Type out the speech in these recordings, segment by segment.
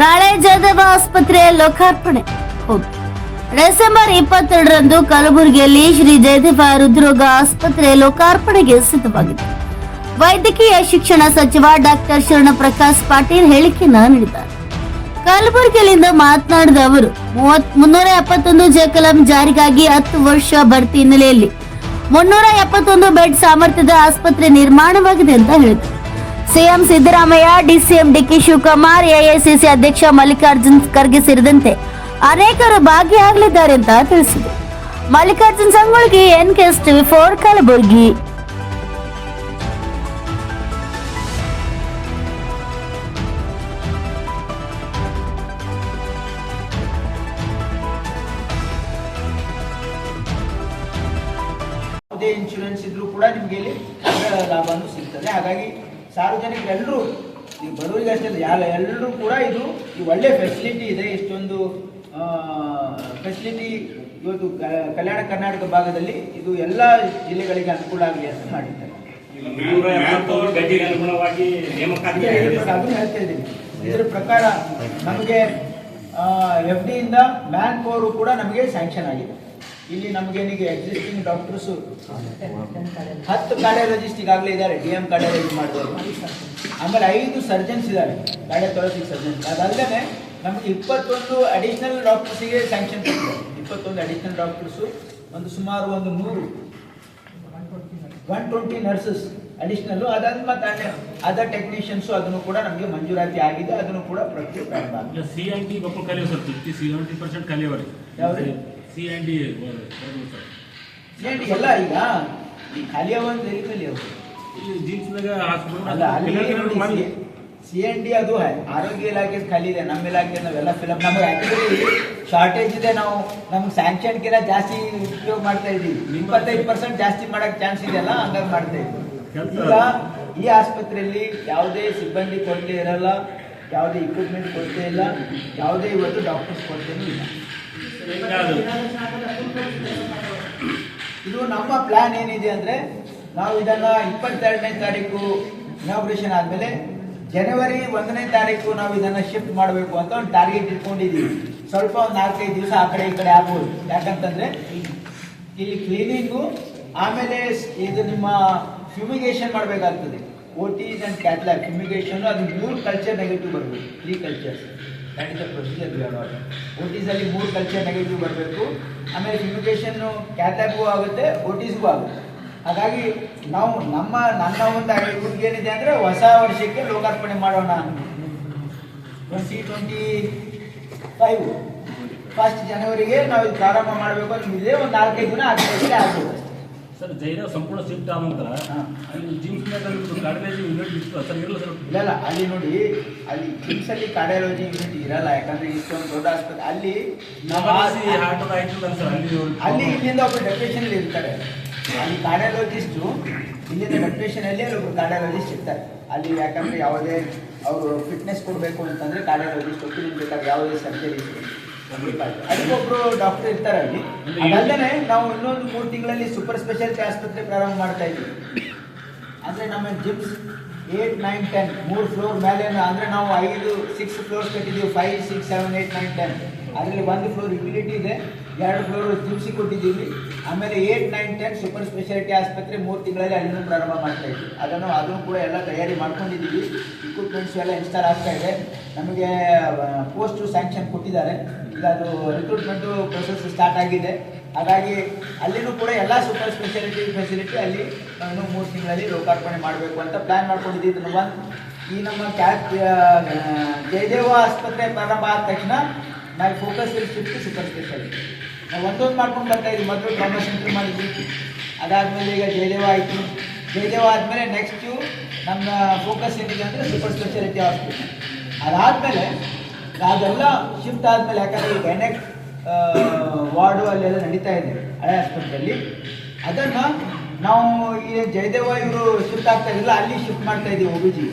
ನಾಳೆ ಜಯದೇವ ಆಸ್ಪತ್ರೆ ಲೋಕಾರ್ಪಣೆ. ಹೌದು ಡಿಸೆಂಬರ್ ಇಪ್ಪತ್ತೆರಡರಂದು ಕಲಬುರಗಿಯಲ್ಲಿ ಶ್ರೀ ಜಯದೇವ ಹೃದ್ರೋಗ ಆಸ್ಪತ್ರೆ ಲೋಕಾರ್ಪಣೆಗೆ ಸಿದ್ಧವಾಗಿದೆ. ವೈದ್ಯಕೀಯ ಶಿಕ್ಷಣ ಸಚಿವ ಡಾಕ್ಟರ್ ಶರಣಪ್ರಕಾಶ್ ಪಾಟೀಲ್ ಹೇಳಿಕೆಯನ್ನ ನೀಡಿದ್ದಾರೆ. ಕಲಬುರಗಿಯಲ್ಲಿಂದ ಮಾತನಾಡಿದ ಅವರು ಮುನ್ನೂರ ಎಪ್ಪತ್ತೊಂದು ಜಕಲಂ ಜಾರಿಗಾಗಿ ಹತ್ತು ವರ್ಷ ಬಡ್ತಿ ಹಿನ್ನೆಲೆಯಲ್ಲಿ ಮುನ್ನೂರ ಎಪ್ಪತ್ತೊಂದು ಬೆಡ್ ಸಾಮರ್ಥ್ಯದ ಆಸ್ಪತ್ರೆ ನಿರ್ಮಾಣವಾಗಿದೆ ಅಂತ ಹೇಳಿದರು. CM Siddaramaiah, DCM DK Shivakumar, AICC ಅಧ್ಯಕ್ಷ ಮಲ್ಲಿಕಾರ್ಜುನ್ ಖರ್ಗೆ ಸೇರಿದಂತೆ ಅನೇಕರು ಭಾಗಿಯಾಗಲಿದ್ದಾರೆ ಅಂತ ತಿಳಿಸಿದರು Mallikarjun Sangolgi N KS TV four, Kalaburagi. Insurance ಇದ್ರೂ ಕೂಡ ನಿಮಗೆ ಇಲ್ಲಿ ಲಾಭನೂ ಸಿಗ್ತದೆ. ಹಾಗಾಗಿ ಸಾರ್ವಜನಿಕರೆಲ್ಲರೂ ಈ ಬಡವರಿಗೆ ಅಷ್ಟೇ ಅಲ್ಲ, ಯಾರ ಎಲ್ಲರೂ ಕೂಡ ಇದು ಈ ಒಳ್ಳೆ ಫೆಸಿಲಿಟಿ ಇದೆ. ಇಷ್ಟೊಂದು ಫೆಸಿಲಿಟಿ ಇವತ್ತು ಕಲ್ಯಾಣ ಕರ್ನಾಟಕ ಭಾಗದಲ್ಲಿ ಇದು ಎಲ್ಲ ಜಿಲ್ಲೆಗಳಿಗೆ ಅನುಕೂಲ ಆಗಲಿ ಅಂತ ಮಾಡಿದ್ದಾರೆ. ಇದರ ಪ್ರಕಾರ ನಮಗೆ ಎಫ್ ಡಿಯಿಂದ ಮ್ಯಾನ್ ಪವರು ಕೂಡ ನಮಗೆ ಸ್ಯಾಂಕ್ಷನ್ ಆಗಿದೆ. ಇಲ್ಲಿ ನಮಗೇನಿಗೆ ಎಕ್ಸಿಸ್ಟಿಂಗ್ ಡಾಕ್ಟರ್ಸು ಹತ್ತು ಕಾರ್ಡಿಯಾಲಜಿಸ್ಟ್ ಈಗಾಗಲೇ ಇದ್ದಾರೆ ಡಿ ಎಂ ಕಾರ್ಡಿಯಾಲಜಿ ಮಾಡಿದವರು. ಆಮೇಲೆ ಐದು ಸರ್ಜನ್ಸ್ ಇದ್ದಾರೆ ಕಾರ್ಡಿಯಾಥೊರಸಿಕ್ ಸರ್ಜನ್ಸ್ ಅದಲ್ಲದೆ ನಮಗೆ ಇಪ್ಪತ್ತೊಂದು ಅಡಿಷನಲ್ ಡಾಕ್ಟರ್ಸಿಗೆ ಸ್ಯಾಂಕ್ಷನ್ ಕೊಟ್ಟಿದ್ದಾರೆ. ಇಪ್ಪತ್ತೊಂದು ಅಡಿಷನಲ್ ಡಾಕ್ಟರ್ಸು ಒಂದು ಸುಮಾರು ಒಂದು ನೂರು ಒನ್ ಟ್ವೆಂಟಿ ನರ್ಸಸ್ ಅಡಿಷನಲ್ ಅದಾದ ಮತ್ತೆ ಅದರ್ ಟೆಕ್ನಿಷಿಯನ್ಸು ಅದನ್ನು ಕೂಡ ನಮಗೆ ಮಂಜೂರಾತಿ ಆಗಿದೆ ಅದನ್ನು ಕೂಡ ಪ್ರಕ್ರಿಯೆ ಪ್ರಾರಂಭ ಸಿ ಐ ಟಿ ಮಕ್ಕಳು ಕಲಿಯೋ ಸರ್ ಫಿಫ್ಟಿ ಸೆವೆಂಟಿ ಪರ್ಸೆಂಟ್ ಕಲಿಯೋರಿ ಯಾವ್ದು? ಸಿ ಆ್ಯಂಡ್ ಡಿ ಎಲ್ಲ ಈಗ ಈ ಖಾಲಿ ಜೀನ್ಸ್ನಾಗ ಸಿ ಎನ್ ಡಿ ಅದು ಆರೋಗ್ಯ ಇಲಾಖೆ ಖಾಲಿ ಇದೆ ನಮ್ಮ ಇಲಾಖೆ ನಾವೆಲ್ಲ ಫಿಲಮ್ ನಮಗೆ ಶಾರ್ಟೇಜ್ ಇದೆ ನಾವು ನಮ್ಗೆ ಸ್ಯಾಂಕ್ಷನ್ಗಿಂತ ಜಾಸ್ತಿ ಉಪಯೋಗ ಮಾಡ್ತಾ ಇದ್ದೀವಿ. ಇಪ್ಪತ್ತೈದು ಪರ್ಸೆಂಟ್ ಜಾಸ್ತಿ ಮಾಡಕ್ ಚಾನ್ಸ್ ಇದೆಯಲ್ಲ ಹಂಗಾಗಿ ಮಾಡ್ತಾ ಇದ್ದೀವಿ. ಈಗ ಈ ಆಸ್ಪತ್ರೆಯಲ್ಲಿ ಯಾವುದೇ ಸಿಬ್ಬಂದಿ ಕೊರತೆ ಇರಲ್ಲ ಯಾವುದೇ ಇಕ್ವಿಪ್ಮೆಂಟ್ ಕೊರತೆ ಇಲ್ಲ, ಯಾವುದೇ ಇವತ್ತು ಡಾಕ್ಟರ್ಸ್ ಕೊರತೆನೂ ಇಲ್ಲ. ಇದು ನಮ್ಮ ಪ್ಲಾನ್ ಏನಿದೆ ಅಂದರೆ, ನಾವು ಇದನ್ನು ಇಪ್ಪತ್ತೆರಡನೇ ತಾರೀಕು ಇನಾಗ್ರೇಷನ್ ಆದಮೇಲೆ ಜನವರಿ ಒಂದನೇ ತಾರೀಕು ನಾವು ಇದನ್ನು ಶಿಫ್ಟ್ ಮಾಡಬೇಕು ಅಂತ ಒಂದು ಟಾರ್ಗೆಟ್ ಇಟ್ಕೊಂಡಿದ್ದೀವಿ ಸ್ವಲ್ಪ ಒಂದು ನಾಲ್ಕೈದು ದಿವಸ ಆ ಕಡೆ ಈ ಕಡೆ ಆಗ್ಬೋದು. ಯಾಕಂತಂದರೆ, ಇಲ್ಲಿ ಕ್ಲೀನಿಂಗು ಆಮೇಲೆ ಇದು ನಿಮ್ಮ ಫ್ಯೂಮಿಗೇಷನ್ ಮಾಡಬೇಕಾಗ್ತದೆ. ಓ ಆ್ಯಂಡ್ ಕ್ಯಾಟ್ಲಾಗ್ ಫ್ಯೂಮಿಗೇಷನ್ ಅದು ಮೂರು ಕಲ್ಚರ್ ನೆಗೆಟಿವ್ ಬರಬೇಕು. Three cultures that is the procedure ಓ ಓಟೀಸಲ್ಲಿ ಮೂರು ಕಲ್ಚರ್ ನೆಗೆಟಿವ್ ಬರಬೇಕು. ಆಮೇಲೆ ಫ್ಯೂಮಿಗೇಷನ್ ಕ್ಯಾಟ್ಲಾಗ್ಗೂ ಆಗುತ್ತೆ ಓಟೀಸ್ಗೂ ಟಿಸ್ಗೂ ಆಗುತ್ತೆ. ಹಾಗಾಗಿ ನಾವು ನಮ್ಮ, ನನ್ನ ಒಂದು ಆಗಿರ್ಬೋದು ಏನಿದೆ ಅಂದರೆ ಹೊಸ ವರ್ಷಕ್ಕೆ ಲೋಕಾರ್ಪಣೆ ಮಾಡೋಣ. ಟ್ವೆಂಟಿ ಟ್ವೆಂಟಿ ಫೈವ್ ಫಸ್ಟ್ ಜನವರಿಗೆ ನಾವು ಪ್ರಾರಂಭ ಮಾಡಬೇಕು ಅಂತ ಇದೆ ಒಂದು ನಾಲ್ಕೈದು ದಿನ ಆದ್ಮೇಲೆ ಆಗ್ಬೋದು. ಸರ್ ಜೈನ ಸಂಪೂರ್ಣ ಶಿಫ್ಟ್ ಆದ ನಂತರ ಹಾ. ಅಲ್ಲಿ ಜಿಮ್ಸ್ನಾಗ ಕಾರ್ಡಿಯಾಲಜಿ ಯೂನಿಟ್ ಇತ್ತು ಸರ್ ಇರಲ್ಲ ಸರ್. ಇಲ್ಲ ಇಲ್ಲ ಅಲ್ಲಿ ನೋಡಿ ಅಲ್ಲಿ ಜಿಮ್ಸ್ ಅಲ್ಲಿ ಕಾರ್ಡಿಯಾಲಜಿ ಯೂನಿಟ್ ಇರಲ್ಲ ಯಾಕಂದ್ರೆ ಇಷ್ಟೊಂದು ದೊಡ್ಡ ಆಸ್ಪತ್ರೆ. ಅಲ್ಲಿ ಹಾರ್ಟ್ ಆಯ್ತು ಸರ್ ಅಲ್ಲಿ ಅಲ್ಲಿ ಇಲ್ಲಿಂದ ಒಬ್ಬರು ಡೆಪ್ಯೂಟೇಷನ್ ಇರ್ತಾರೆ. ಅಲ್ಲಿ ಕಾರ್ಡಿಯಾಲಜಿಸ್ಟು ಇಲ್ಲಿಂದ ಡೆಪ್ಯೂಟೇಷನ್ ಅಲ್ಲಿ ಒಬ್ಬರು ಕಾರ್ಡಿಯಾಲಜಿಸ್ಟ್ ಇರ್ತಾರೆ. ಅಲ್ಲಿ ಯಾಕಂದ್ರೆ ಯಾವುದೇ ಅವರು ಫಿಟ್ನೆಸ್ ಕೊಡಬೇಕು ಅಂತಂದ್ರೆ ಕಾರ್ಡಿಯಾಲಜಿಸ್ಟ್ ಒಪ್ಪಿನ ಬೇಕಾದ್ರೆ ಯಾವುದೇ ಸರ್ಜರಿ ಅದಕ್ಕೊಬ್ರು ಡಾಕ್ಟರ್ ಇರ್ತಾರೆ ಅಲ್ಲಿ. ಅದಲ್ಲದೆ ನಾವು ಇನ್ನೊಂದು ಮೂರು ತಿಂಗಳಲ್ಲಿ ಸೂಪರ್ ಸ್ಪೆಷಾಲಿಟಿ ಆಸ್ಪತ್ರೆ ಪ್ರಾರಂಭ ಮಾಡ್ತಾ ಇದ್ದೀವಿ. ಅಂದ್ರೆ ನಮ್ಮ ಜಿಮ್ಸ್ ಏಟ್ ನೈನ್ ಟೆನ್ ಮೂರು ಫ್ಲೋರ್ ಮೇಲೆ ಅಂದ್ರೆ ನಾವು ಐದು six floors ಕಟ್ಟಿದ್ದೀವಿ five six seven eight nine ten ಅದರಲ್ಲಿ ಒಂದು ಫ್ಲೋರ್ ಯುಟಿಲಿಟಿ ಇದೆ ಎರಡು ಫ್ಲೋರ್ ಜಿಮ್ಸಿ ಕೊಟ್ಟಿದ್ದೀವಿ. ಆಮೇಲೆ eight nine ten super speciality ಆಸ್ಪತ್ರೆ ಮೂರು ತಿಂಗಳಲ್ಲಿ ಅಲ್ಲಿನೂ ಪ್ರಾರಂಭ ಮಾಡ್ತಾ ಇದ್ವಿ ಅದನ್ನು ಅದನ್ನು ಕೂಡ ಎಲ್ಲ ತಯಾರಿ ಮಾಡ್ಕೊಂಡಿದ್ದೀವಿ. ಇಕ್ವಿಪ್ಮೆಂಟ್ಸ್ ಎಲ್ಲ ಇನ್ಸ್ಟಾಲ್ ಆಗ್ತಾ ಇದೆ. ನಮಗೆ ಪೋಸ್ಟು ಸ್ಯಾಂಕ್ಷನ್ ಕೊಟ್ಟಿದ್ದಾರೆ. ಈಗ ಅದು ರಿಕ್ರೂಟ್ಮೆಂಟು ಪ್ರೊಸೆಸ್ ಸ್ಟಾರ್ಟ್ ಆಗಿದೆ. ಹಾಗಾಗಿ ಅಲ್ಲಿನೂ ಕೂಡ ಎಲ್ಲ ಸೂಪರ್ ಸ್ಪೆಷಾಲಿಟಿ ಫೆಸಿಲಿಟಿ ಅಲ್ಲಿ ನಾನು ಮೂರು ತಿಂಗಳಲ್ಲಿ ಲೋಕಾರ್ಪಣೆ ಮಾಡಬೇಕು ಅಂತ ಪ್ಲ್ಯಾನ್ ಮಾಡ್ಕೊಂಡಿದ್ದೀವಿ ನಮ್ಮ ಈ ನಮ್ಮ ಕ್ಯಾಪ್ ಜಯದೇವ ಆಸ್ಪತ್ರೆ ಪ್ರಾರಂಭ ಆದ ತಕ್ಷಣ ನಾವು ಫೋಕಸ್ ಇರ್ತಿತ್ತು ಸೂಪರ್ ಸ್ಪೆಷಾಲಿಟಿ ನಾವು ಒಂದೊಂದು ಮಾಡ್ಕೊಂಡು ಬರ್ತಾ ಇದ್ವಿ. ಮೊದಲು ಟ್ರಾಮಾ ಸೆಂಟರ್ ಮಾಡಿದ್ವಿ. ಅದಾದಮೇಲೆ ಈಗ ಜಯದೇವ ಆಯಿತು. ಜಯದೇವ ಆದಮೇಲೆ ನೆಕ್ಸ್ಟು ನಮ್ಮ ಫೋಕಸ್ ಏನಿದೆ ಅಂದರೆ ಸೂಪರ್ ಸ್ಪೆಷಾಲಿಟಿ ಹಾಸ್ಪಿಟಲ್ ಅದಾದಮೇಲೆ ಅದೆಲ್ಲ ಶಿಫ್ಟ್ ಆದಮೇಲೆ ಯಾಕಂದರೆ ಈ ಗೈನೆಕ್ ವಾರ್ಡು ಅಲ್ಲೆಲ್ಲ ನಡೀತಾ ಇದೆ ಹಳೆ ಆಸ್ಪತ್ರೆಯಲ್ಲಿ. ಅದನ್ನು ನಾವು ಈ ಜಯದೇವ ಇವರು ಶಿಫ್ಟ್ ಆಗ್ತಾ ಇರಲಿಲ್ಲ ಅಲ್ಲಿ ಶಿಫ್ಟ್ ಮಾಡ್ತಾ ಇದ್ದೀವಿ ಜಿ.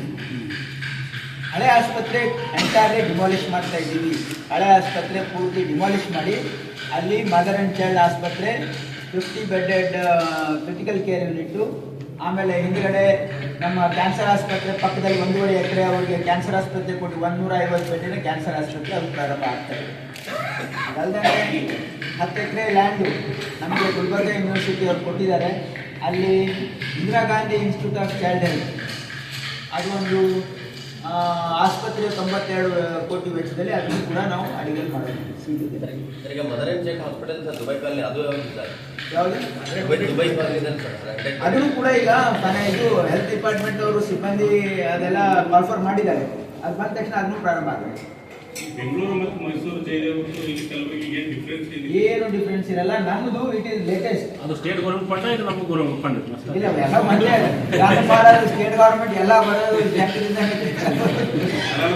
ಹಳೆ ಆಸ್ಪತ್ರೆ ಎಂಟೈರ್ಲಿ ಡಿಮಾಲಿಷ್ ಮಾಡ್ತಾ ಇದ್ದೀವಿ. ಹಳೆ ಆಸ್ಪತ್ರೆ ಪೂರ್ತಿ ಡಿಮಾಲಿಷ್ ಮಾಡಿ, ಅಲ್ಲಿ ಮದರ್ ಆ್ಯಂಡ್ ಚೈಲ್ಡ್ ಆಸ್ಪತ್ರೆ fifty bedded critical care unit ಆಮೇಲೆ ಹಿಂದ್ಗಡೆ ನಮ್ಮ ಕ್ಯಾನ್ಸರ್ ಆಸ್ಪತ್ರೆ ಪಕ್ಕದಲ್ಲಿ ಒಂದೂವರೆ ಎಕರೆ ಅವರಿಗೆ ಕ್ಯಾನ್ಸರ್ ಆಸ್ಪತ್ರೆ ಕೊಟ್ಟು ಒಂದೂರ ಐವತ್ತು ಬೆಡ್ಡಿನ ಕ್ಯಾನ್ಸರ್ ಆಸ್ಪತ್ರೆ ಅದು ಪ್ರಾರಂಭ ಆಗ್ತದೆ. ಅದಲ್ಲದೆ ಹತ್ತು ಎಕರೆ ಲ್ಯಾಂಡು ನಮಗೆ ಗುಲ್ಬರ್ಗ ಯೂನಿವರ್ಸಿಟಿ ಅವರು ಕೊಟ್ಟಿದ್ದಾರೆ. ಅಲ್ಲಿ Indira Gandhi institute of child health ಅದು ಒಂದು ಆಸ್ಪತ್ರೆ ತೊಂಬತ್ತೆರಡು ಕೋಟಿ ವೆಚ್ಚದಲ್ಲಿ ಅದನ್ನು ಕೂಡ ನಾವು ಅಡಿಗೆ ಮದರ್ ಅಂಡ್ ಹಾಸ್ಪಿಟಲ್ ಸರ್ ಅದು ಯಾವ್ದು ದುಬೈ ಅದನ್ನು ಕೂಡ ಈಗ ಮನೆ ಇದು ಹೆಲ್ತ್ ಡಿಪಾರ್ಟ್ಮೆಂಟ್ ಅವರು ಸಿಬ್ಬಂದಿ ಅದೆಲ್ಲ ಕಾಲ್ಫರ್ ಮಾಡಿದ್ದಾರೆ. ಅದು ಬಂದ ತಕ್ಷಣ ಅದನ್ನು ಪ್ರಾರಂಭ ಆಗುತ್ತೆ ಬೆಂಗಳೂರು ಮತ್ತು ಮೈಸೂರು ಜೈಲವರು ಇಲ್ಲಿ ಕಲಬುರಗಿಗೆ ಏನು ಡಿಫ್ರೆನ್ಸ್ ಇದೆ? ಏನು ಡಿಫ್ರೆನ್ಸ್ ಇರಲ್ಲ ನಮ್ಮದು ಇಟ್ ಇಸ್ ಲೇಟೆಸ್ಟ್ ಅದು ಸ್ಟೇಟ್ ಗೌರ್ಮೆಂಟ್ ಫಂಡ್ ಇದು ನಮ್ಮ ಗೌರ್ಮೆಂಟ್ ಫಂಡ್ ಇಲ್ಲ ಎಲ್ಲ ಮಂಡ್ಯ ರಾಜ್ಯ ಮಾಡೋದು ಸ್ಟೇಟ್ ಗೌರ್ಮೆಂಟ್ ಎಲ್ಲ ಬರೋದು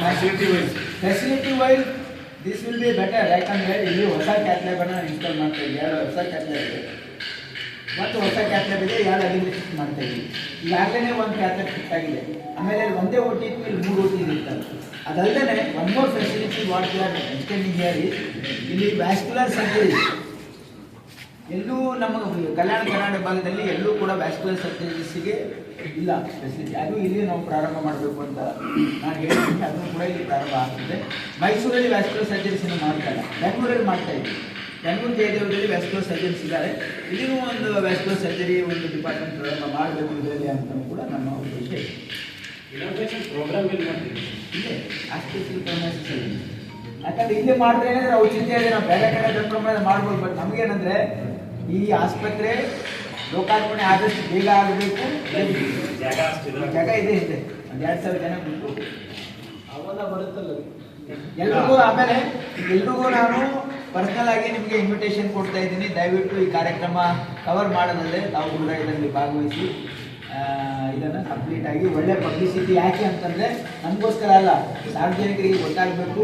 facility wise facility wise this will be better ಯಾಕಂದ್ರೆ ಇಲ್ಲಿ ಹೊಸ ಕ್ಯಾಟ್ಲೆಬನ್ನು ಇನ್ಸ್ಟಾಲ್ ಮಾಡ್ತಾ ಇದ್ದೀವಿ. ಎರಡು ಹೊಸ ಕ್ಯಾಟ್ಲಾಗ್ ಇದೆ. ಮತ್ತು ಹೊಸ ಕ್ಯಾಟ್ಲಾಗ್ ಇದೆ ಎರಡು ಅಡಿಗೆ ಮಾಡ್ತಾ ಇದ್ದೀವಿ. ಈಗಾಗಲೇ ಒಂದು ಕ್ಯಾಟ್ಲಾಗ್ ಫಿಟ್ ಆಗಿದೆ. ಆಮೇಲೆ ಒಂದೇ ಓ ಟಿ ಇತ್ತು ಮೂರು ಓ ಟಿ ಇರ್ತಾರೆ ಅದಲ್ಲದೆ one more facility what you are extending ಇಲ್ಲಿ ವ್ಯಾಸ್ಕ್ಯುಲರ್ ಸರ್ಜರಿ ಎಲ್ಲೂ ನಮ್ಮ ಕಲ್ಯಾಣ ಕರ್ನಾಟಕ ಭಾಗದಲ್ಲಿ ಎಲ್ಲೂ ಕೂಡ ವ್ಯಾಸ್ಕ್ಯುಲರ್ ಸರ್ಜರೀಸ್ಗೆ ಇಲ್ಲ ಫೆಸಿಲಿಟಿ ಅದು ಇಲ್ಲಿ ನಾವು ಪ್ರಾರಂಭ ಮಾಡಬೇಕು ಅಂತ ನಾನು ಹೇಳ್ತೀನಿ ಅದನ್ನು ಕೂಡ ಇಲ್ಲಿ ಪ್ರಾರಂಭ ಆಗ್ತದೆ. ಮೈಸೂರಲ್ಲಿ ವ್ಯಾಸ್ಕ್ಯುಲರ್ ಸರ್ಜರಿಸನ್ನು ಮಾಡ್ತಾರೆ ಬೆಂಗಳೂರಲ್ಲಿ ಮಾಡ್ತಾ ಇದ್ದೀವಿ. ಬೆಂಗಳೂರು ಜಯದೇವದಲ್ಲಿ ವ್ಯಾಸ್ಕ್ಯುಲರ್ ಸರ್ಜರಿಸ್ ಇದ್ದಾರೆ. ಇಲ್ಲಿನೂ ಒಂದು ವ್ಯಾಸ್ಕ್ಯುಲರ್ ಸರ್ಜರಿ ಒಂದು ಡಿಪಾರ್ಟ್ಮೆಂಟ್ ಪ್ರಾರಂಭ ಮಾಡಬೇಕು ಇದರಲ್ಲಿ ಅಂತ ಕೂಡ ನಮ್ಮ ಉದ್ದೇಶ ಪ್ರೋಗ್ರಾಮ್ ಮಾಡ್ತೀವಿ ಇಲ್ಲೇ ಇದೆ. ಯಾಕಂದ್ರೆ ಇಲ್ಲಿ ಮಾಡಿದ್ರೆ ಏನಾದ್ರೆ ಔಚಿತ್ಯ ಇದೆ ನಾವು ಬೇರೆ ಕಡೆ ಪ್ರಮಾಣ ಮಾಡ್ಬೋದು ಬಟ್ ನಮಗೇನಂದ್ರೆ ಈ ಆಸ್ಪತ್ರೆ ಲೋಕಾರ್ಪಣೆ ಆದಷ್ಟು ಬೇಗ ಆಗಬೇಕು. ಜಾಗ ಇದೆ ಇದೆ. ಒಂದು ಎರಡು ಸಾವಿರ ಜನ ಬಿಟ್ಟು ಅವೆಲ್ಲ ಬರುತ್ತಲ್ಲ ಎಲ್ರಿಗೂ ಆಮೇಲೆ ಎಲ್ರಿಗೂ ನಾನು ಪರ್ಸನಲ್ ಆಗಿ ನಿಮಗೆ ಇನ್ವಿಟೇಷನ್ ಕೊಡ್ತಾ ಇದ್ದೀನಿ. ದಯವಿಟ್ಟು ಈ ಕಾರ್ಯಕ್ರಮ ಕವರ್ ಮಾಡೋದಲ್ಲದೆ ನಾವು ಕೂಡ ಇದರಲ್ಲಿ ಭಾಗವಹಿಸಿ. ಇದನ್ನು ಕಂಪ್ಲೀಟ್ ಆಗಿ ಒಳ್ಳೆ ಪಬ್ಲಿಸಿಟಿ ಯಾಕೆ ಅಂತಂದರೆ ನಮಗೋಸ್ಕರ ಅಲ್ಲ ಸಾರ್ವಜನಿಕರಿಗೆ ಗೊತ್ತಾಗಬೇಕು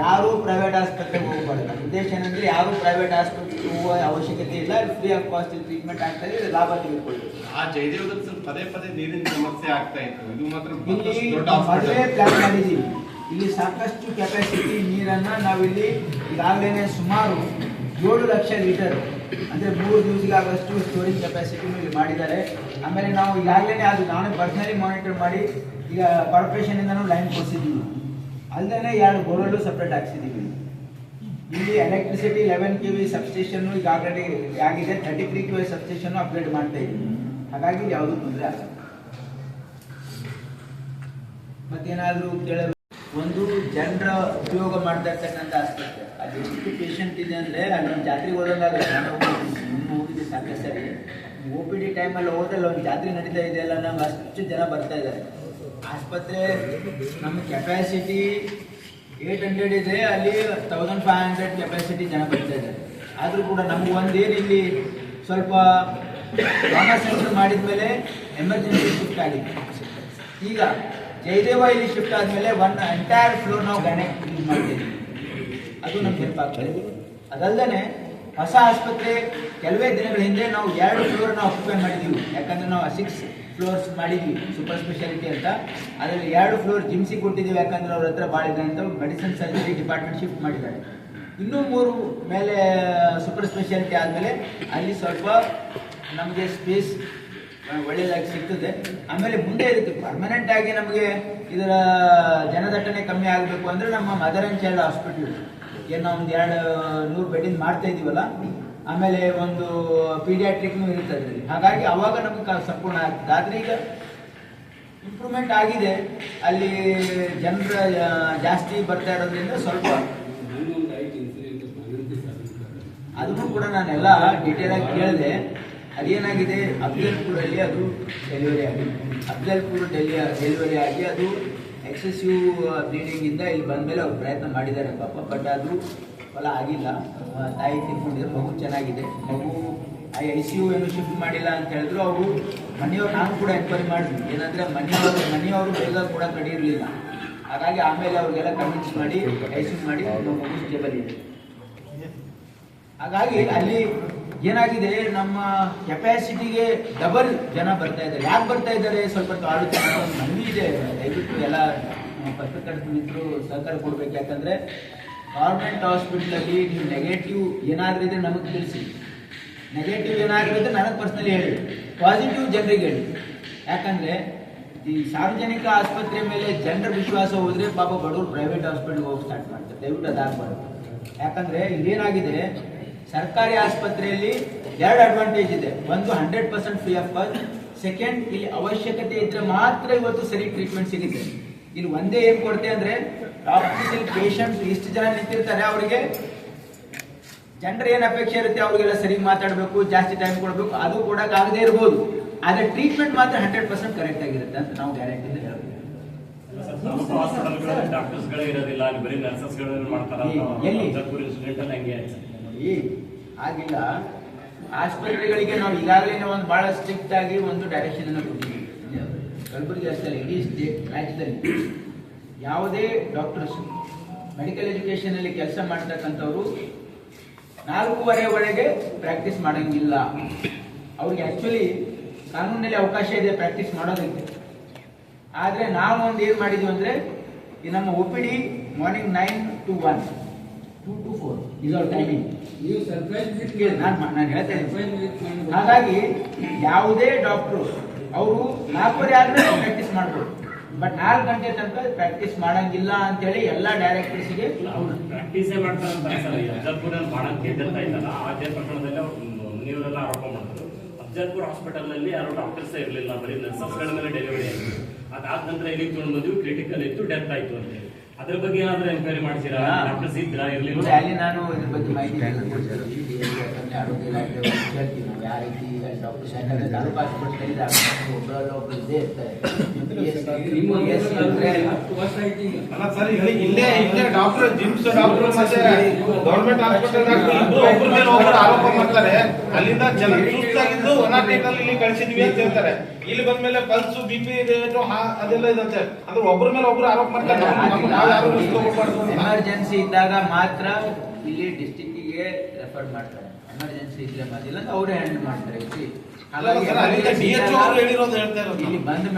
ಯಾರೂ ಪ್ರೈವೇಟ್ ಆಸ್ಪತ್ರೆಗೆ ಹೋಗಬಾರ್ದು. ನಮ್ಮ ಉದ್ದೇಶ ಏನಂದರೆ ಯಾರೂ ಪ್ರೈವೇಟ್ ಆಸ್ಪತ್ರೆಗೆ ಹೋಗುವ ಅವಶ್ಯಕತೆ ಇಲ್ಲ ಫ್ರೀ ಆಫ್ ಕಾಸ್ಟ್ ಟ್ರೀಟ್ಮೆಂಟ್ ಆಗ್ತದೆ ಇದು ಲಾಭ ತೆಗೆದುಕೊಳ್ಳಿ. ಆ ಜಯದೇವದಲ್ಲಿ ಪದೇ ಪದೇ ನೀರಿನ ಸಮಸ್ಯೆ ಆಗ್ತಾ ಇತ್ತು. ಇದು ಮಾತ್ರ ಇಲ್ಲಿ ಬಹಳಷ್ಟು ದೊಡ್ಡ ಮೊದಲೇ ಪ್ಲಾನ್ ಮಾಡಿದ್ದೀವಿ ಇಲ್ಲಿ ಸಾಕಷ್ಟು ಕೆಪಾಸಿಟಿ ನೀರನ್ನು ನಾವಿಲ್ಲಿ ಈಗಾಗಲೇ ಸುಮಾರು ಏಳು ಲಕ್ಷ ಲೀಟರ್ ಅಂದರೆ ಮೂರು ದಿವಸಗಾಗಷ್ಟು ಸ್ಟೋರೇಜ್ ಕೆಪಾಸಿಟಿ ಇಲ್ಲಿ ಮಾಡಿದ್ದಾರೆ. ಆಮೇಲೆ ನಾವು ಈಗಾಗಲೇ ಅದು ನಾನು ಪರ್ಸನಲಿ ಮಾನಿಟರ್ ಮಾಡಿ, ಈಗ ಕಾರ್ಪೊರೇಷನ್ ಇಂದನೂ ಲೈನ್ ಕೊಡಿಸಿದ್ದೀವಿ. ಅಲ್ಲದೆ ಎರಡು ಬೋರ್ವೆಲ್ಲು ಸಪ್ರೇಟ್ ಹಾಕ್ಸಿದ್ದೀವಿ. ಇಲ್ಲಿ electricity eleven K V substation ಈಗ ಆಲ್ರೆಡಿ ಆಗಿದೆ. Thirty three K V substation upgrade ಮಾಡ್ತಾ ಇದ್ದೀವಿ. ಹಾಗಾಗಿ ಯಾವುದು ತೊಂದರೆ ಆಗಲ್ಲ. ಮತ್ತೇನಾದರೂ ಕೇಳಲು? ಒಂದು ಜನರ ಉಪಯೋಗ ಮಾಡ್ತಾ ಇರ್ತಕ್ಕಂಥ ಆಸ್ಪತ್ರೆ. ಅದು ಎಷ್ಟು ಪೇಷಂಟ್ ಇದೆ ಅಂದರೆ ಅಲ್ಲಿ ಜಾತ್ರೆಗೆ ಹೋದಾಗ ನಾನು ಸಾಕಷ್ಟು. ಸರಿ ಒ ಪಿ ಡಿ ಟೈಮಲ್ಲಿ ಹೋದ್ರೆ ಒಂದು ಜಾತ್ರೆ ನಡೀತಾ ಇದೆಯಲ್ಲ ನಮ್ಗೆ ಅಷ್ಟು ಜನ ಬರ್ತಾ ಇದ್ದಾರೆ ಆಸ್ಪತ್ರೆ, ನಮ್ಮ ಕೆಪಾಸಿಟಿ ಏಯ್ಟ್ ಹಂಡ್ರೆಡ್ ಇದೆ, ಅಲ್ಲಿ ತೌಸಂಡ್ ಫೈವ್ ಹಂಡ್ರೆಡ್ ಕೆಪಾಸಿಟಿ ಜನ ಬರ್ತಾ ಇದ್ದಾರೆ ಆದರೂ ಕೂಡ ನಮ್ಗೆ ಒಂದೇನು ಇಲ್ಲಿ ಸ್ವಲ್ಪ ಟ್ರಾಮಾ ಸೆಂಟರ್ ಮಾಡಿದ ಮೇಲೆ ಎಮರ್ಜೆನ್ಸಿ ಶಿಫ್ಟ್ ಆಗಿದೆ ಈಗ ಜಯದೇವ ಇಲ್ಲಿ ಶಿಫ್ಟ್ ಆದಮೇಲೆ ಒನ್ ಎಂಟೈರ್ ಫ್ಲೋರ್ ನಾವು ಗಣೆ ಯೂಸ್ ಮಾಡ್ತೀವಿ ಅದು ನಮ್ಗೆ ಹೆಲ್ಪ್ ಆಗ್ತದೆ. ಅದಲ್ಲದೆ ಹೊಸ ಆಸ್ಪತ್ರೆ ಕೆಲವೇ ದಿನಗಳ ಹಿಂದೆ ನಾವು ಎರಡು ಫ್ಲೋರ್ ನಾವು ಆಕ್ಯುಪೈ ಮಾಡಿದ್ದೀವಿ ಯಾಕಂದ್ರೆ ನಾವು ಸಿಕ್ಸ್ ಫ್ಲೋರ್ಸ್ ಮಾಡಿದ್ವಿ ಸೂಪರ್ ಸ್ಪೆಷಾಲಿಟಿ ಅಂತ. ಅದರಲ್ಲಿ ಎರಡು ಫ್ಲೋರ್ ಜಿಮ್ಸಿ ಕೊಟ್ಟಿದ್ದೀವಿ. ಯಾಕಂದ್ರೆ ಅವ್ರ ಹತ್ರ ಭಾಳ ಇದೆ ಅಂತ ಮೆಡಿಸಿನ್ ಸರ್ಜರಿ ಡಿಪಾರ್ಟ್ಮೆಂಟ್ ಶಿಫ್ಟ್ ಮಾಡಿದ್ದಾರೆ. ಇನ್ನೂ ಮೂರು ಮೇಲೆ ಸೂಪರ್ ಸ್ಪೆಷಾಲಿಟಿ ಆದಮೇಲೆ ಅಲ್ಲಿ ಸ್ವಲ್ಪ ನಮಗೆ ಸ್ಪೇಸ್ ಒಳ್ಳೆಯದಾಗಿ ಸಿಗ್ತದೆ. ಆಮೇಲೆ ಮುಂದೆ ಇರುತ್ತೆ. ಪರ್ಮನೆಂಟ್ ಆಗಿ ನಮಗೆ ಇದರ ಜನದಟ್ಟಣೆ ಕಮ್ಮಿ ಆಗಬೇಕು ಅಂದರೆ ನಮ್ಮ ಮದರ್ ಆ್ಯಂಡ್ ಚೈಲ್ಡ್ ಹಾಸ್ಪಿಟ್ಲ್ ಏನು ಒಂದು ಎರಡು ನೂರು ಬೆಡ್ಡಿಂದ ಮಾಡ್ತಾ ಇದೀವಲ್ಲ ಆಮೇಲೆ ಒಂದು ಪೀಡಿಯಾಟ್ರಿಕ್ನು ಇರುತ್ತೆ ಅದರಲ್ಲಿ. ಹಾಗಾಗಿ ಅವಾಗ ನಮಗೆ ಸಂಪೂರ್ಣ ಆಗ್ತದೆ. ಆದರೆ ಈಗ ಇಂಪ್ರೂವ್ಮೆಂಟ್ ಆಗಿದೆ. ಅಲ್ಲಿ ಜನರ ಜಾಸ್ತಿ ಬರ್ತಾ ಇರೋದ್ರಿಂದ ಸ್ವಲ್ಪ. ಅದನ್ನು ಕೂಡ ನಾನೆಲ್ಲ ಡೀಟೇಲ್ ಆಗಿ ಕೇಳಿದೆ. ಅದೇನಾಗಿದೆ? ಅಫ್ಜಲ್ಪುರಲ್ಲಿ ಅದು ಡೆಲಿವರಿ ಆಗಿದೆ. ಅಫ್ಜಲ್ಪುರ್ ಡೆಲಿ ಡೆಲಿವರಿ ಆಗಿ ಅದು ಎಕ್ಸೆಸಿವ್ ಬ್ಲೀಡಿಂಗ್ ಇಂದ ಇಲ್ಲಿ ಬಂದಮೇಲೆ ಅವ್ರು ಪ್ರಯತ್ನ ಮಾಡಿದ್ದಾರೆ ಪಾಪ. ಬಟ್ ಅದು ಫಲ ಆಗಿಲ್ಲ. ತಾಯಿ ತಿಳ್ಕೊಂಡಿದ್ರು ಮಗು ಚೆನ್ನಾಗಿದೆ. ಮಗು ಐ ಐ ಸಿ ಯು ಏನು ಶಿಫ್ಟ್ ಮಾಡಿಲ್ಲ ಅಂತ ಹೇಳಿದ್ರು ಅವರು ಮನೆಯವ್ರು ನಾನು ಕೂಡ ಎನ್ಕ್ವೈರಿ ಮಾಡಿದ್ವಿ. ಏನಂದ್ರೆ ಮನೆಯವರು ಮನೆಯವರು ಬೇಗ ಕೂಡ ಕಡಿಯಿರಲಿಲ್ಲ ಹಾಗಾಗಿ ಆಮೇಲೆ ಅವ್ರಿಗೆಲ್ಲ ಕನ್ವಿನ್ಸ್ ಮಾಡಿ ಐ ಸಿ ಮಾಡಿ ಮಗು ಸ್ಟೇಬಲ್ ಇದೆ. ಹಾಗಾಗಿ ಅಲ್ಲಿ ಏನಾಗಿದೆ, ನಮ್ಮ ಕೆಪಾಸಿಟಿಗೆ ಡಬಲ್ ಜನ ಬರ್ತಾ ಇದ್ದಾರೆ. ಯಾಕೆ ಬರ್ತಾ ಇದ್ದಾರೆ? ಸ್ವಲ್ಪ ಆಲೋಚನೆ ಮನವಿ ಇದೆ. ದಯವಿಟ್ಟು ಎಲ್ಲ ಪತ್ರಕರ್ತರು ಸಹಕಾರ ಕೊಡ್ಬೇಕು. ಯಾಕಂದ್ರೆ ಗೌರ್ಮೆಂಟ್ ಹಾಸ್ಪಿಟ್ಲಲ್ಲಿ ನೀವು ನೆಗೆಟಿವ್ ಏನಾದರೂ ಇದ್ರೆ ನಮಗೆ ತಿಳಿಸಿ. ನೆಗೆಟಿವ್ ಏನಾದರೂ ಇದ್ರೆ ನನಗೆ ಪರ್ಸ್ನಲಿ ಹೇಳಿ. ಪಾಸಿಟಿವ್ ಜನರಿಗೆ ಹೇಳಿ. ಯಾಕಂದ್ರೆ ಈ ಸಾರ್ವಜನಿಕ ಆಸ್ಪತ್ರೆ ಮೇಲೆ ಜನರ ವಿಶ್ವಾಸ ಹೋದ್ರೆ ಪಾಪ ಬಡವರು ಪ್ರೈವೇಟ್ ಹಾಸ್ಪಿಟ್ಲ್ಗೆ ಹೋಗಿ ಸ್ಟಾರ್ಟ್ ಮಾಡ್ತಾರೆ. ದಯವಿಟ್ಟು ಅದಾಗಬಾರ್ದು ಯಾಕಂದ್ರೆ ಇಲ್ಲೇನಾಗಿದೆ, ಸರ್ಕಾರಿ ಆಸ್ಪತ್ರೆಯಲ್ಲಿ ಎರಡು ಅಡ್ವಾಂಟೇಜ್ ಇದೆ. ಒಂದು hundred percent free of cost second ಇಲ್ಲಿ ಅವಶ್ಯಕತೆ ಇದ್ರೆ ಮಾತ್ರ ಇವತ್ತು ಸರಿ ಟ್ರೀಟ್ಮೆಂಟ್ ಸಿಗುತ್ತೆ. ಇಲ್ಲಿ ಒಂದೇ ಏನ್ ಕೊಡ್ತೆ ಅಂದ್ರೆ ಡಾಕ್ಟರ್ಸ್ ಪೇಷಂಟ್ ಪೇಷಂಟ್ಸ್ ಇಷ್ಟು ಜನ ನಿಂತಿರ್ತಾರೆ ಅವರಿಗೆ ಜನರ ಏನ್ ಅಪೇಕ್ಷೆ ಇರುತ್ತೆ ಅವ್ರಿಗೆಲ್ಲ ಸರಿ ಮಾತಾಡಬೇಕು ಜಾಸ್ತಿ ಟೈಮ್ ಕೊಡಬೇಕು ಅದು ಕೊಡಕ್ಕಾಗದೇ ಇರ್ಬೋದು. ಆದ್ರೆ ಟ್ರೀಟ್ಮೆಂಟ್ ಮಾತ್ರ ಹಂಡ್ರೆಡ್ ಪರ್ಸೆಂಟ್ ಕರೆಕ್ಟ್ ಆಗಿರುತ್ತೆ ಅಂತ ನಾವು ಗ್ಯಾರಂಟಿ ಹೇಳ್ತೀವಿ ಆಗಿಲ್ಲ ಆಸ್ಪತ್ರೆಗಳಿಗೆ ನಾವು ಈಗಾಗಲೇ ಒಂದು ಬಹಳ ಸ್ಟ್ರಿಕ್ಟ್ ಆಗಿ ಒಂದು ಡೈರೆಕ್ಷನ್ ಅನ್ನು ಕೊಟ್ಟಿದ್ದೀವಿ. ಕಲಬುರಗಿ ಅಷ್ಟೇ ಅಲ್ಲ, ಇಡೀ ಸ್ಟೇಟ್ ರಾಜ್ಯದಲ್ಲಿ. ಯಾವುದೇ ಡಾಕ್ಟರ್ಸ್ ಮೆಡಿಕಲ್ ಎಜುಕೇಶನ್ ಅಲ್ಲಿ ಕೆಲಸ ಮಾಡ್ತಕ್ಕಂಥವ್ರು ನಾಲ್ಕೂವರೆ ಒಳಗೆ ಪ್ರಾಕ್ಟೀಸ್ ಮಾಡಂಗಿಲ್ಲ. ಅವ್ರಿಗೆ ಆಕ್ಚುಲಿ ಕಾನೂನಲ್ಲಿ ಅವಕಾಶ ಇದೆ ಪ್ರಾಕ್ಟೀಸ್ ಮಾಡೋದಕ್ಕೆ. ಆದ್ರೆ ನಾವು ಒಂದು ಏನ್ ಮಾಡಿದ್ವಿ ಅಂದ್ರೆ ಈ ನಮ್ಮ O P D morning nine to one two to four is our timing ನೀವು ಸರ್ಪ್ರೈಸ್ ನಾನು ನಾನು ಹೇಳ್ತೇನೆ ಹಾಗಾಗಿ ಯಾವುದೇ ಡಾಕ್ಟ್ರು ಅವರು ನಾಲ್ಕೂವರೆ ಆದ್ರೆ ಪ್ರಾಕ್ಟೀಸ್ ಮಾಡ್ಬೋದು. ಬಟ್ ನಾಲ್ಕು ಗಂಟೆ ತನಕ ಪ್ರಾಕ್ಟೀಸ್ ಮಾಡಂಗಿಲ್ಲ ಅಂತೇಳಿ ಎಲ್ಲ ಡೈರೆಕ್ಟರ್ಸ್ಗೆ ಅವ್ರು ಪ್ರಾಕ್ಟೀಸೇ ಮಾಡ್ತಾರಂತ ಸರ್ ಅಫಜಲ್ಪುರ ಮಾಡಕ್ಕೆ ಡೆತ್ ಆಯ್ತಲ್ಲ ಆ ಪ್ರಕರಣದಲ್ಲಿ ಅವ್ರು ನೀವೆಲ್ಲ ಆರೋಪ ಮಾಡಿದ್ರು ಅಫಜಲ್ಪುರ್ ಹಾಸ್ಪಿಟಲ್ನಲ್ಲಿ ಯಾರು ಡಾಕ್ಟರ್ಸ್ ಇರಲಿಲ್ಲ ಬರೀ ನರ್ಸಸ್ ಮೇಲೆ ಡೆಲಿವರಿ ಆಯ್ತು. ಅದಾದ ನಂತರ ಎಲ್ಲಿ ತಗೊಂಡು ಬಂದ್ವಿ ಕ್ರಿಟಿಕಲ್ ಇತ್ತು ಡೆತ್ ಆಯ್ತು ಅಂತ ಹೇಳಿ. ಅದ್ರ ಬಗ್ಗೆ ಏನಾದ್ರೂ ಎಂಕ್ವೈರಿ ಮಾಡ್ತೀರಾ. ಡಾಕ್ಟರ್ಸ್ ಇದ್ರಾ ಇರ್ಲಿಲ್ಲ ಅಲ್ಲಿ ನಾನು ಇದ್ರ ಬಗ್ಗೆ ಮಾಹಿತಿ ಆರೋಗ್ಯ ಇಲಾಖೆ ಅವ್ರಿಗೆ ಕೇಳ್ತೀವಿ ನಾವು ಯಾವ ರೀತಿ ಡಾಕ್ಟರ್ಸ್ ಯಾಕಂದ್ರೆ ತಾಲೂಕು ಆಸ್ಪತ್ರೆಯಲ್ಲಿ ಒಬ್ಬರಲ್ಲ ಒಬ್ಬರು ಇದ್ದೇ ಇರ್ತಾರೆ. ಇಲ್ಲೇ ಇಲ್ಲೇ ಡಾಕ್ಟರ್ ಜಿಮ್ಸ್ ಡಾಕ್ಟರ್ ಮತ್ತೆ ಗೌರ್ಮೆಂಟ್ ಹಾಸ್ಪಿಟಲ್ ಇಬ್ರು ಒಬ್ರ ಮೇಲೆ ಆರೋಪ ಮಾಡ್ತಾರೆ. ಅಲ್ಲಿಂದ ಜನ ಸುಸ್ತಾಗಿದ್ದು ಒನ್ ಏಟ್ ಇಲ್ಲಿ ಕಳಿಸಿದ್ವಿ ಅಂತ ಹೇಳ್ತಾರೆ ಇಲ್ಲಿ ಬಂದ್ಮೇಲೆ ಪಲ್ಸು ಬಿ ಪಿ ರೇಟು ಅದೆಲ್ಲ ಇದಂತೆ ಅಂದ್ರೆ ಒಬ್ರ ಮೇಲೆ ಒಬ್ರು ಆರೋಪ ಮಾಡ್ತಾರೆ. ಎಮರ್ಜೆನ್ಸಿ ಇದ್ದಾಗ ಮಾತ್ರ ಇಲ್ಲಿ ಡಿಸ್ಟಿಕ್ಕಿಗೆ ರೆಫರ್ ಮಾಡ್ತಾರೆ ಎಮರ್ಜೆನ್ಸಿ ಇದ್ರೆ ಮದಿಲ್ಲ ಅವರೇ ಹ್ಯಾಂಡಲ್ ಮಾಡ್ತಾರೆ ಇಲ್ಲಿ ಬಂದ ಮೇಲೆ